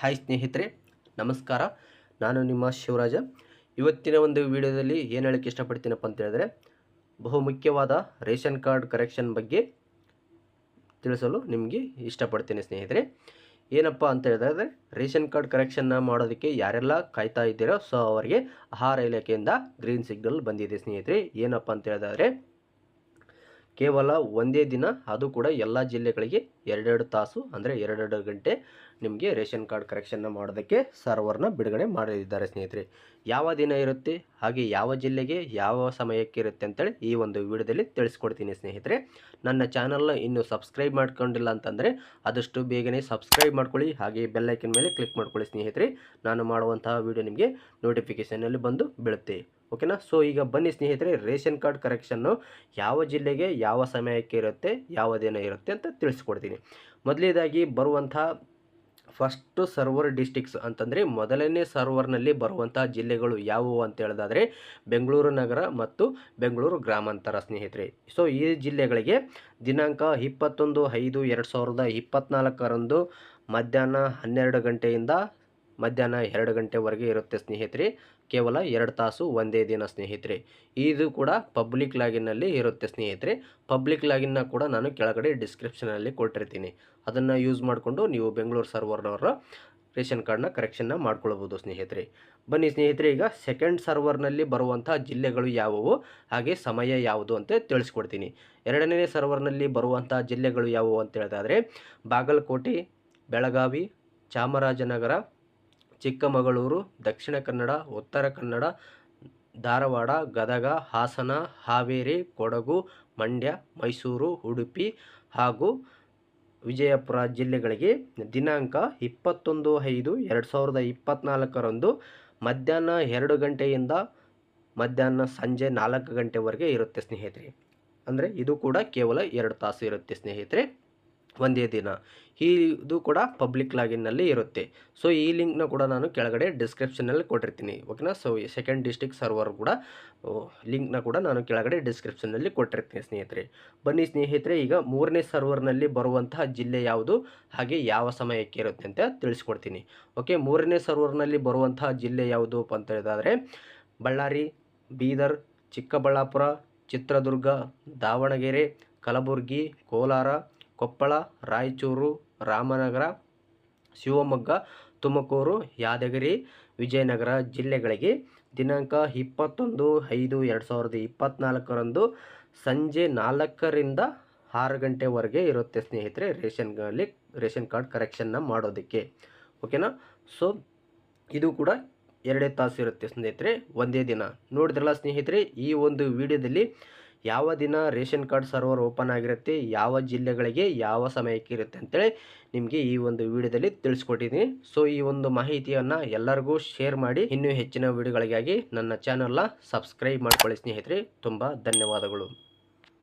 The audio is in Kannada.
ಹಾಯ್ ಸ್ನೇಹಿತರೆ, ನಮಸ್ಕಾರ. ನಾನು ನಿಮ್ಮ ಶಿವರಾಜ. ಇವತ್ತಿನ ಒಂದು ವಿಡಿಯೋದಲ್ಲಿ ಏನು ಹೇಳಕ್ಕೆ ಇಷ್ಟಪಡ್ತೀನಪ್ಪ ಅಂತ ಹೇಳಿದ್ರೆ ಬಹು ಮುಖ್ಯವಾದ ರೇಷನ್ ಕಾರ್ಡ್ ಕರೆಕ್ಷನ್ ಬಗ್ಗೆ ತಿಳಿಸಲು ನಿಮಗೆ ಇಷ್ಟಪಡ್ತೀನಿ ಸ್ನೇಹಿತರೆ. ಏನಪ್ಪ ಅಂತ ಹೇಳಿದ್ರೆ, ರೇಷನ್ ಕಾರ್ಡ್ ಕರೆಕ್ಷನ್ನ ಮಾಡೋದಕ್ಕೆ ಯಾರೆಲ್ಲ ಕಾಯ್ತಾ ಇದ್ದೀರೋ, ಸೊ ಅವರಿಗೆ ಆಹಾರ ಇಲಾಖೆಯಿಂದ ಗ್ರೀನ್ ಸಿಗ್ನಲ್ ಬಂದಿದೆ ಸ್ನೇಹಿತರೆ. ಏನಪ್ಪ ಅಂತ ಹೇಳಿದ್ರೆ ಕೇವಲ ಒಂದೇ ದಿನ, ಅದು ಕೂಡ ಎಲ್ಲ ಜಿಲ್ಲೆಗಳಿಗೆ ಎರಡೆರಡು ತಾಸು, ಅಂದರೆ ಎರಡೆರಡು ಗಂಟೆ ನಿಮಗೆ ರೇಷನ್ ಕಾರ್ಡ್ ಕರೆಕ್ಷನ್ನ ಮಾಡೋದಕ್ಕೆ ಸರ್ವರ್ನ ಬಿಡುಗಡೆ ಮಾಡಲಿದ್ದಾರೆ ಸ್ನೇಹಿತರೆ. ಯಾವ ದಿನ ಇರುತ್ತೆ, ಹಾಗೆ ಯಾವ ಜಿಲ್ಲೆಗೆ ಯಾವ ಸಮಯಕ್ಕೆ ಇರುತ್ತೆ ಅಂತೇಳಿ ಈ ಒಂದು ವಿಡಿಯೋದಲ್ಲಿ ತಿಳಿಸ್ಕೊಡ್ತೀನಿ ಸ್ನೇಹಿತರೆ. ನನ್ನ ಚಾನಲ್ನ ಇನ್ನೂ ಸಬ್ಸ್ಕ್ರೈಬ್ ಮಾಡ್ಕೊಂಡಿಲ್ಲ ಅಂತಂದರೆ ಆದಷ್ಟು ಬೇಗನೆ ಸಬ್ಸ್ಕ್ರೈಬ್ ಮಾಡ್ಕೊಳ್ಳಿ, ಹಾಗೆ ಬೆಲ್ಲೈಕನ್ ಮೇಲೆ ಕ್ಲಿಕ್ ಮಾಡ್ಕೊಳ್ಳಿ ಸ್ನೇಹಿತರೆ. ನಾನು ಮಾಡುವಂತಹ ವಿಡಿಯೋ ನಿಮಗೆ ನೋಟಿಫಿಕೇಷನಲ್ಲಿ ಬಂದು ಬೀಳುತ್ತೆ. ಓಕೆನಾ? ಸೊ ಈಗ ಬನ್ನಿ ಸ್ನೇಹಿತರೆ, ರೇಷನ್ ಕಾರ್ಡ್ ಕರೆಕ್ಷನ್ನು ಯಾವ ಜಿಲ್ಲೆಗೆ ಯಾವ ಸಮಯಕ್ಕೆ ಇರುತ್ತೆ, ಯಾವ ದಿನ ಇರುತ್ತೆ ಅಂತ ತಿಳಿಸ್ಕೊಡ್ತೀನಿ. ಮೊದಲೇದಾಗಿ ಬರುವಂಥ ಫಸ್ಟು ಸರ್ವರ್ ಡಿಸ್ಟಿಕ್ಸ್ ಅಂತಂದರೆ ಮೊದಲನೇ ಸರ್ವರ್ನಲ್ಲಿ ಬರುವಂಥ ಜಿಲ್ಲೆಗಳು ಯಾವುವು ಅಂತ ಹೇಳೋದಾದರೆ ಬೆಂಗಳೂರು ನಗರ ಮತ್ತು ಬೆಂಗಳೂರು ಗ್ರಾಮಾಂತರ ಸ್ನೇಹಿತರೆ. ಸೊ ಈ ಜಿಲ್ಲೆಗಳಿಗೆ ದಿನಾಂಕ ಇಪ್ಪತ್ತೊಂದು ಐದು ಎರಡು ಸಾವಿರದ ಇಪ್ಪತ್ತ್ನಾಲ್ಕರಂದು ಮಧ್ಯಾಹ್ನ ಹನ್ನೆರಡು ಗಂಟೆಯಿಂದ ಮಧ್ಯಾಹ್ನ ಎರಡು ಗಂಟೆವರೆಗೆ ಇರುತ್ತೆ ಸ್ನೇಹಿತರೆ. ಕೇವಲ ಎರಡು ತಾಸು ಒಂದೇ ದಿನ ಸ್ನೇಹಿತರೆ. ಇದು ಕೂಡ ಪಬ್ಲಿಕ್ ಲಾಗಿನ್ನಲ್ಲಿ ಇರುತ್ತೆ ಸ್ನೇಹಿತರೆ. ಪಬ್ಲಿಕ್ ಲಾಗಿನ್ನ ಕೂಡ ನಾನು ಕೆಳಗಡೆ ಡಿಸ್ಕ್ರಿಪ್ಷನಲ್ಲಿ ಕೊಟ್ಟಿರ್ತೀನಿ. ಅದನ್ನು ಯೂಸ್ ಮಾಡಿಕೊಂಡು ನೀವು ಬೆಂಗಳೂರು ಸರ್ವರ್ನವರ ರೇಷನ್ ಕಾರ್ಡ್ನ ಕರೆಕ್ಷನ್ನ ಮಾಡ್ಕೊಳ್ಬೋದು ಸ್ನೇಹಿತರೆ. ಬನ್ನಿ ಸ್ನೇಹಿತರೆ, ಈಗ ಸೆಕೆಂಡ್ ಸರ್ವರ್ನಲ್ಲಿ ಬರುವಂಥ ಜಿಲ್ಲೆಗಳು ಯಾವುವು? ಹಾಗೆ ಸಮಯ ಯಾವುದು ಅಂತ ತಿಳಿಸ್ಕೊಡ್ತೀನಿ. ಎರಡನೇ ಸರ್ವರ್ನಲ್ಲಿ ಬರುವಂಥ ಜಿಲ್ಲೆಗಳು ಯಾವುವು ಅಂತ ಹೇಳಿದಾದರೆ ಬಾಗಲಕೋಟೆ, ಬೆಳಗಾವಿ, ಚಾಮರಾಜನಗರ ಚಿಕ್ಕಮಗಳೂರು, ದಕ್ಷಿಣ ಕನ್ನಡ, ಉತ್ತರ ಕನ್ನಡ, ಧಾರವಾಡ, ಗದಗ, ಹಾಸನ, ಹಾವೇರಿ, ಕೊಡಗು, ಮಂಡ್ಯ, ಮೈಸೂರು, ಉಡುಪಿ ಹಾಗೂ ವಿಜಯಪುರ ಜಿಲ್ಲೆಗಳಿಗೆ ದಿನಾಂಕ ಇಪ್ಪತ್ತೊಂದು ಐದು ಎರಡು ಸಾವಿರದ ಇಪ್ಪತ್ತ್ನಾಲ್ಕರಂದು ಮಧ್ಯಾಹ್ನ ಎರಡು ಗಂಟೆಯಿಂದ ಮಧ್ಯಾಹ್ನ ಸಂಜೆ ನಾಲ್ಕು ಗಂಟೆವರೆಗೆ ಇರುತ್ತೆ ಸ್ನೇಹಿತರೆ. ಅಂದರೆ ಇದು ಕೂಡ ಕೇವಲ ಎರಡು ತಾಸು ಇರುತ್ತೆ ಸ್ನೇಹಿತರೆ. ಒಂದೇ ದಿನ. ಈ ಇದು ಕೂಡ ಪಬ್ಲಿಕ್ ಲಾಗಿನ್ನಲ್ಲಿ ಇರುತ್ತೆ. ಸೊ ಈ ಲಿಂಕ್ನ ಕೂಡ ನಾನು ಕೆಳಗಡೆ ಡಿಸ್ಕ್ರಿಪ್ಷನಲ್ಲಿ ಕೊಟ್ಟಿರ್ತೀನಿ. ಓಕೆನಾ ಸೊ ಸೆಕೆಂಡ್ ಡಿಸ್ಟಿಕ್ ಸರ್ವರ್ ಕೂಡ ಲಿಂಕ್ನ ಕೂಡ ನಾನು ಕೆಳಗಡೆ ಡಿಸ್ಕ್ರಿಪ್ಷನ್ನಲ್ಲಿ ಕೊಟ್ಟಿರ್ತೀನಿ ಸ್ನೇಹಿತರೆ. ಬನ್ನಿ ಸ್ನೇಹಿತರೆ, ಈಗ ಮೂರನೇ ಸರ್ವರ್ನಲ್ಲಿ ಬರುವಂತಹ ಜಿಲ್ಲೆ ಯಾವುದು? ಹಾಗೆ ಯಾವ ಸಮಯಕ್ಕೆ ಇರುತ್ತೆ ಅಂತ ತಿಳಿಸ್ಕೊಡ್ತೀನಿ. ಓಕೆ ಮೂರನೇ ಸರ್ವರ್ನಲ್ಲಿ ಬರುವಂತಹ ಜಿಲ್ಲೆ ಯಾವುದು ಅಂತ ಹೇಳಿದಾದರೆ, ಬಳ್ಳಾರಿ, ಬೀದರ್, ಚಿಕ್ಕಬಳ್ಳಾಪುರ, ಚಿತ್ರದುರ್ಗ, ದಾವಣಗೆರೆ, ಕಲಬುರಗಿ, ಕೋಲಾರ ಕೊಪ್ಪಳ, ರಾಯಚೂರು, ರಾಮನಗರ, ಶಿವಮೊಗ್ಗ, ತುಮಕೂರು, ಯಾದಗಿರಿ, ವಿಜಯನಗರ ಜಿಲ್ಲೆಗಳಿಗೆ ದಿನಾಂಕ ಇಪ್ಪತ್ತೊಂದು ಐದು ಎರಡು ಸಾವಿರದ ಇಪ್ಪತ್ತ್ನಾಲ್ಕರಂದು ಸಂಜೆ ನಾಲ್ಕರಿಂದ ಆರು ಗಂಟೆವರೆಗೆ ಇರುತ್ತೆ ಸ್ನೇಹಿತರೆ ರೇಷನ್ಗಳಲ್ಲಿ ರೇಷನ್ ಕಾರ್ಡ್ ಕರೆಕ್ಷನ್ನ ಮಾಡೋದಕ್ಕೆ. ಓಕೆನಾ ಸೊ ಇದು ಕೂಡ ಎರಡೇ ತಾಸು ಇರುತ್ತೆ ಸ್ನೇಹಿತರೆ, ಒಂದೇ ದಿನ. ನೋಡಿದ್ರಲ್ಲ ಸ್ನೇಹಿತರೆ, ಈ ಒಂದು ವಿಡಿಯೋದಲ್ಲಿ ಯಾವ ದಿನ ರೇಷನ್ ಕಾರ್ಡ್ ಸರ್ವರ್ ಓಪನ್ ಆಗಿರುತ್ತೆ, ಯಾವ ಜಿಲ್ಲೆಗಳಿಗೆ ಯಾವ ಸಮಯಕ್ಕೆ ಇರುತ್ತೆ ಅಂತೇಳಿ ನಿಮಗೆ ಈ ಒಂದು ವಿಡಿಯೋದಲ್ಲಿ ತಿಳಿಸ್ಕೊಟ್ಟಿದ್ದೀನಿ. ಸೊ ಈ ಒಂದು ಮಾಹಿತಿಯನ್ನು ಎಲ್ಲರಿಗೂ ಶೇರ್ ಮಾಡಿ, ಇನ್ನೂ ಹೆಚ್ಚಿನ ವಿಡಿಯೋಗಳಿಗಾಗಿ ನನ್ನ ಚಾನಲ್ನ ಸಬ್ಸ್ಕ್ರೈಬ್ ಮಾಡ್ಕೊಳ್ಳಿ ಸ್ನೇಹಿತರೆ. ತುಂಬ ಧನ್ಯವಾದಗಳು.